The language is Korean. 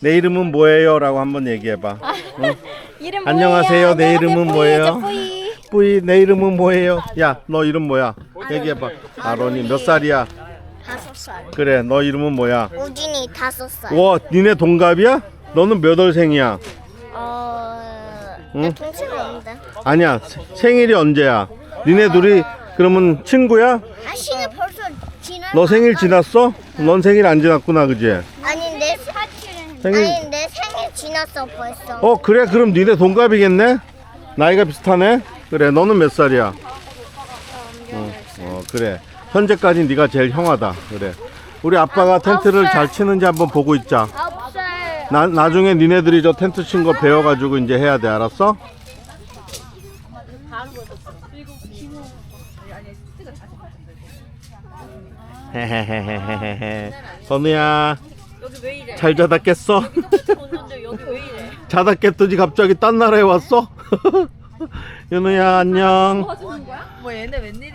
내 이름은 뭐예요? 라고 한번 얘기해봐. 응? 이름 안녕하세요. 내 이름은 뭐예요? 뿌이. 뿌이, 내 이름은 뭐예요? 야, 너 이름 뭐야? 얘기해봐. 아론이 몇 살이야? 다섯 살. 그래, 너 이름은 뭐야? 우진이 다섯 살. 와, 니네 동갑이야? 너는 몇 월생이야? 어. 응? 나 동생 없는데. 아니야, 세- 생일이 언제야? 니네 둘이 그러면 친구야? 아 생일 벌써 지났. 너 생일 지났어? 넌 생일 안 지났구나, 그지? 아니 내 생일. 아니 내 생일 지났어 벌써. 어 그래? 그럼 니네 동갑이겠네? 나이가 비슷하네? 그래 너는 몇 살이야? 어, 어 그래. 현재까지 네가 제일 형하다. 그래. 우리 아빠가 텐트를 잘 치는지 한번 보고 있자. 아홉 살. 나, 나중에 니네들이 저 텐트 친 거 배워가지고 이제 해야 돼. 알았어? 헤헤헤헤헤헤. 선우야 잘 자다 깼어? 자다 깼더니 갑자기 딴 나라에 왔어? 윤우야 안녕 뭐 얘네 웬일이야?